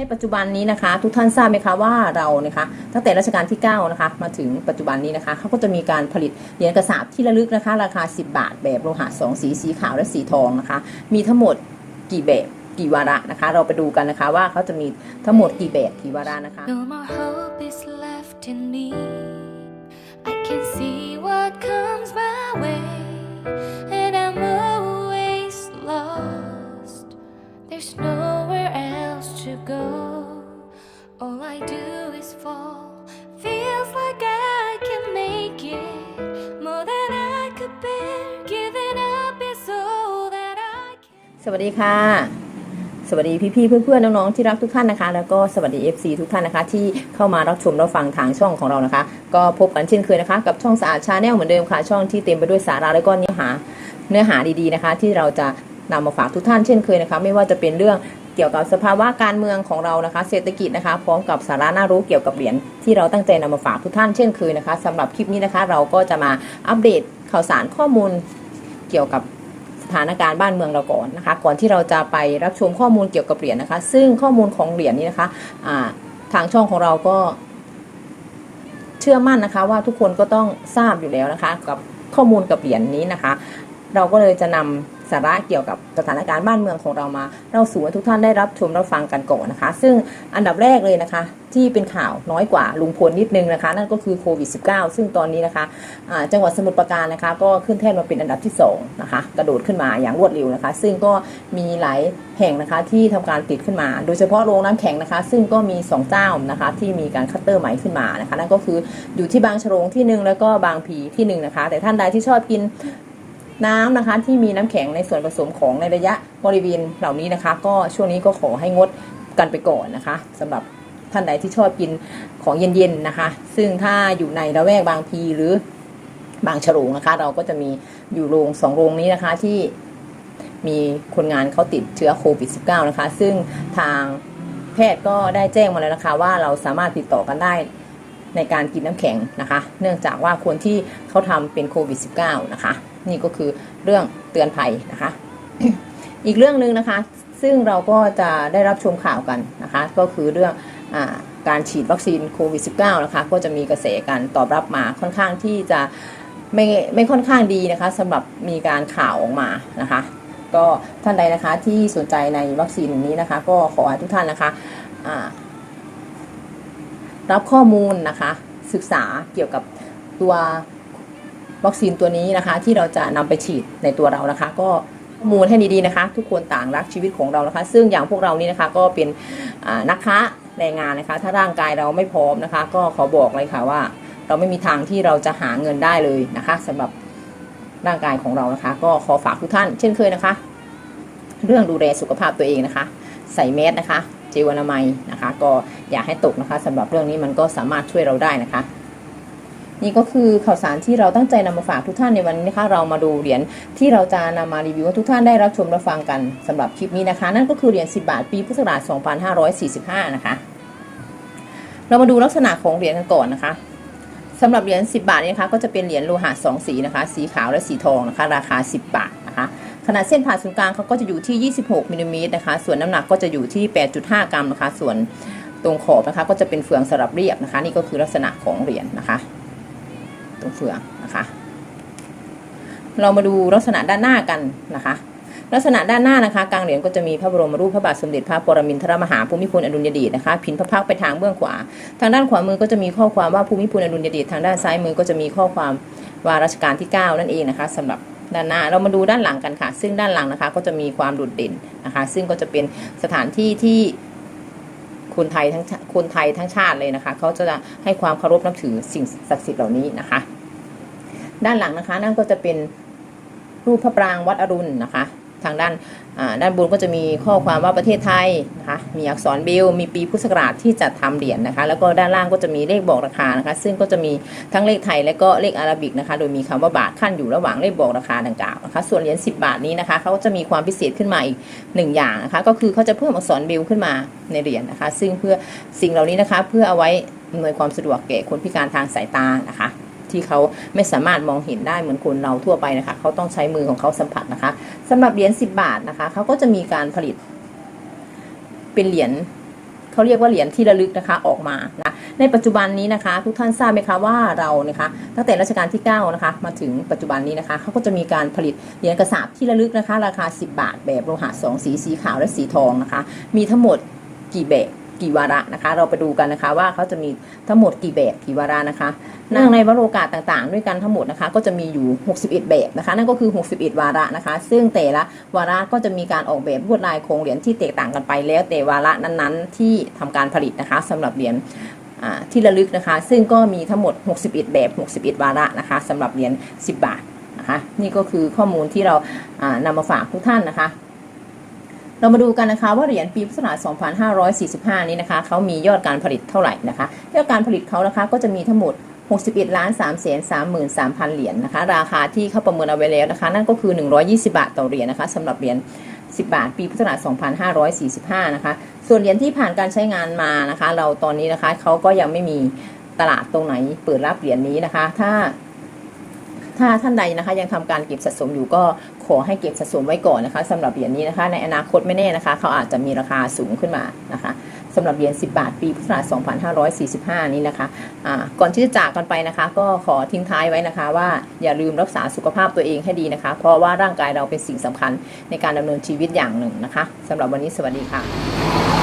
ในปัจจุบันนี้นะคะ ทุกท่านทราบไหมคะว่าเรานะคะตั้งแต่รัชกาลที่9นะคะมาถึงปัจจุบันนี้นะคะเขาก็จะมีการผลิตเหรียญกระสาบที่ระลึกนะคะ ราคา 10 บาท แบบโลหะ2สีสีขาวและสีทองนะคะ มีทั้งหมดกี่แบบกี่วาระนะคะ เราไปดูกันนะคะว่าเขาจะมีทั้งหมดกี่แบบกี่วาระนะคะ No more hope is left in me. I can see what comes สวัสดีค่ะ สวัสดีพี่ๆเพื่อนๆน้องๆที่รักทุกท่านนะคะ แล้วก็สวัสดี FC ทุกท่านนะคะ ที่เข้ามารับชมรับฟังทางช่องของเรานะคะ ก็พบกันเช่นเคยนะคะ กับช่องสะอาดชาแนลเหมือนเดิมค่ะ ช่องที่เต็มไปด้วยสาระและก็เนื้อหาเนื้อหาดีๆนะคะ ที่เราจะนำมาฝากทุกท่านเช่นเคยนะคะ ไม่ว่าจะเป็นเรื่องเกี่ยวกับสภาวะการเมืองของเรานะคะ เศรษฐกิจนะคะ พร้อมกับสาระน่ารู้เกี่ยวกับเหรียญที่เราตั้งใจนำมาฝากทุกท่านเช่นเคยนะคะสำหรับคลิปนี้นะคะ เราก็จะมาอัปเดตข่าวสารข้อมูลเกี่ยวกับ ถานการณ์บ้านเมืองเราก่อนนะคะ ก่อนที่เราจะไปรับชมข้อมูลเกี่ยวกับเหรียญนะคะ ซึ่งข้อมูลของเหรียญนี้นะคะทางช่องของเราก็เชื่อมั่นนะคะ ว่าทุกคนก็ต้องทราบอยู่แล้วนะคะ กับข้อมูลกับเหรียญนี้นะคะ เราก็เลยจะนำ สาระเกี่ยวกับสถานการณ์บ้านเมืองของเรามาเราสู่ให้ทุกท่านได้รับชมรับฟังกันก่อนนะคะ ซึ่งอันดับแรกเลยนะคะ ที่เป็นข่าวน้อยกว่าลุงพลนิดนึงนะคะ นั่นก็คือโควิด -19 ซึ่งตอนนี้นะคะอ่าจังหวัดสมุทรปราการนะคะ ก็ขึ้นแท่นมาเป็นอันดับที่2นะคะกระโดดขึ้นมาอย่างรวดเร็วนะคะ ซึ่งก็มีหลายแห่งนะคะที่ทำการติดขึ้นมา โดยเฉพาะโรงน้ำแข็งนะคะ ซึ่งก็มี 2 เจ้านะคะ ที่มีการคัตเตอร์ใหม่ขึ้นมานะคะนั่นก็คืออยู่ที่บางฉลงที่หนึ่งแล้วก็บางพีที่หนึ่งนะคะ แต่ท่านใดที่ชอบกิน น้ำนะคะที่มีน้ำแข็งในส่วนผสมของในระยะบริเวณเหล่านี้นะคะ ก็ช่วงนี้ก็ขอให้งดกันไปก่อนนะคะสำหรับท่านใดที่ชอบกินของเย็นๆนะคะ ซึ่งถ้าอยู่ในระแวกบางพีหรือบางฉลงนะคะ เราก็จะมีอยู่โรงสองโรงนี้นะคะที่มีคนงานเขาติดเชื้อโควิด -19 นะคะ ซึ่งทางแพทย์ก็ได้แจ้งมาแล้วนะคะว่าเราสามารถติดต่อกันได้ในการกินน้ำแข็งนะคะ เนื่องจากว่าคนที่เขาทำเป็นโควิด -19 นะคะ นี่ก็คือเรื่องเตือนภัยนะคะ อีกเรื่องหนึ่งนะคะ ซึ่งเราก็จะได้รับชมข่าวกันนะคะ ก็คือเรื่องอการฉีดวัคซีนโควิด -19 นะคะ ก็จะมีกระแสการตอบรับมาค่อนข้างที่จะไม่ไม่ค่อนข้างดีนะคะสำหรับมีการข่าวออกมานะคะ ก็ท่านใดนะคะที่สนใจในวัคซีนนี้นะคะ ก็ขอให้ทุกท่านนะคะรับข้อมูลนะคะ ศึกษาเกี่ยวกับตัว วัคซีนตัวนี้นะคะ ที่เราจะนำไปฉีดในตัวเรานะคะ ก็ข้อมูลให้ดีๆนะคะ ทุกคนต่างรักชีวิตของเรานะคะ ซึ่งอย่างพวกเรานี่นะคะก็เป็นนักค้าแรงงานนะคะ ถ้าร่างกายเราไม่พร้อมนะคะ ก็ขอบอกเลยค่ะว่า เราไม่มีทางที่เราจะหาเงินได้เลยนะคะสำหรับร่างกายของเรานะคะ ก็ขอฝากทุกท่าน เช่นเคยนะคะ เรื่องดูแลสุขภาพตัวเองนะคะ ใส่แมสนะคะเจลอนามัยนะคะ ก็อย่าให้ตกนะคะสำหรับเรื่องนี้มันก็สามารถช่วยเราได้นะคะ นี่ก็คือข่าวสารที่เราตั้งใจนำมาฝากทุกท่านในวันนี้นะคะ เรามาดูเหรียญที่เราจะนำมารีวิวให้ทุกท่านได้รับชมรับฟังกันสำหรับคลิปนี้นะคะ นั่นก็คือเหรียญ10 บาทปีพุทธศักราช2545 นะคะ เรามาดูลักษณะของเหรียญกันก่อนนะคะสำหรับเหรียญ10 บาทนี่นะคะก็จะเป็นเหรียญโลหะ2สีนะคะ สีขาวและสีทองนะคะ ราคา 10 บาทนะคะขนาดเส้นผ่าศูนย์กลางเขาก็จะอยู่ที่ 26มิลลิเมตรนะคะ ส่วนน้ำหนักก็จะอยู่ที่ 8.5 กรัมนะคะ ส่วนตรงขอบนะคะก็จะเป็นเฟืองสลับเรียบนะคะ นี่ก็คือลักษณะของเหรียญนะคะ ตรงเฟืองนะคะ เรามาดูลักษณะด้านหน้ากันนะคะ ลักษณะด้านหน้านะคะกลางเหรียญก็จะมีพระบรมรูปพระบาทสมเด็จพระปรมินทรมหาภูมิพลอดุลยเดชนะคะพินพระพักไปทางเบื้องขวา ทางด้านขวามือก็จะมีข้อความว่าภูมิพลอดุลยเดชทางด้านซ้ายมือก็จะมีข้อความว่ารัชกาลที่ 9 นั่นเองนะคะสำหรับด้านหน้าเรามาดูด้านหลังกันค่ะ ซึ่งด้านหลังนะคะก็จะมีความโดดเด่นนะคะ ซึ่งก็จะเป็นสถานที่ที่คนไทยทั้งคนไทยทั้งชาติเลยนะคะ เขาจะให้ความเคารพนับถือสิ่งศักดิ์สิทธิ์เหล่านี้นะคะ ด้านหลังนะคะ นั่นก็จะเป็นรูปพระปรางวัดอรุณนะคะ ทางด้านด้านบนก็จะมีข้อความว่าประเทศไทยนะคะมีอักษรเบลมีปีพุทธศักราชที่จัดทำเหรียญนะคะ แล้วก็ด้านล่างก็จะมีเลขบอกราคานะคะ ซึ่งก็จะมีทั้งเลขไทยและก็เลขอาราบิกนะคะ โดยมีคำว่าบาทขั้นอยู่ระหว่างเลขบอกราคาดังกล่าวนะคะ ส่วนเหรียญ10 บาทนี้นะคะเขาก็จะมีความพิเศษขึ้นมาอีกหนึ่งอย่างนะคะ ก็คือเขาจะเพิ่มอักษรเบลขึ้นมาในเหรียญนะคะ ซึ่งเพื่อสิ่งเหล่านี้นะคะเพื่อเอาไว้อำนวยความสะดวกแก่คนพิการทางสายตานะคะ ที่เขาไม่สามารถมองเห็นได้เหมือนคนเราทั่วไปนะคะเขาต้องใช้มือของเขาสัมผัสนะคะสำหรับเหรียญ10 บาทนะคะเขาก็จะมีการผลิต เป็นเหรียญเขาเรียกว่าเหรียญที่ระลึกนะคะออกมานะในปัจจุบันนี้นะคะ ทุกท่านทราบไหมคะว่าเรานะคะตั้งแต่รัชกาลที่9นะคะมาถึงปัจจุบันนี้นะคะเขาก็จะมีการผลิตเหรียญกระสาบที่ระลึกนะคะ ราคา 10 บาท แบบโลหะสองสีสีขาวและสีทองนะคะ มีทั้งหมดกี่แบบ กี่วาระนะคะ เราไปดูกันนะคะว่าเขาจะมีทั้งหมดกี่แบบกี่วาระนะคะนื่งในวโรกาสต่างๆ ด้วยกันทั้งหมดนะคะ ก็จะมีอยู่ 61 แบบนะคะ นั่นก็คือ 61 วาระนะคะ ซึ่งแต่ละวาระก็จะมีการออกแบบลวดลายโครงเหรียญที่แตกต่างกันไปแล้วแต่วาระนั้นๆ ที่ทำการผลิตนะคะสำหรับเหรียญที่ระลึกนะคะ ซึ่งก็มีทั้งหมด 61 แบบ 61 วาระนะคะสำหรับเหรียญ10 บาทนะคะ นี่ก็คือข้อมูลที่เราอ่านำมาฝากทุกท่านนะคะ เรามาดูกันนะคะว่าเหรียญปีพุทธศักราช 2545 นี้นะคะเขามียอดการผลิตเท่าไหร่นะคะยอดการผลิตเขานะคะก็จะมีทั้งหมด 61ล้าน3แสน33,000 เหรียญนะคะ ราคาที่เขาประเมินเอาไว้แล้วนะคะ นั่นก็คือ 120 บาทต่อเหรียญนะคะสำหรับเหรียญ10 บาท ปีพุทธศักราช 2545 นะคะ ส่วนเหรียญที่ผ่านการใช้งานมานะคะ เราตอนนี้นะคะเขาก็ยังไม่มีตลาดตรงไหนเปิดรับเหรียญนี้นะคะ ถ้า ถ้าท่านใดนะคะยังทำการเก็บสะสมอยู่ก็ขอให้เก็บสะสมไว้ก่อนนะคะสำหรับเหรียญนี้นะคะ ในอนาคตไม่แน่นะคะ เขาอาจจะมีราคาสูงขึ้นมานะคะสำหรับเหรียญ10 บาท ปีพุทธศักราช2545 นี้นะคะอ่าก่อนที่จะจากกันไปนะคะ ก็ขอทิ้งท้ายไว้นะคะ ว่าอย่าลืมรักษาสุขภาพตัวเองให้ดีนะคะ เพราะว่าร่างกายเราเป็นสิ่งสำคัญในการดำเนินชีวิตอย่างหนึ่งนะคะสำหรับวันนี้สวัสดีค่ะ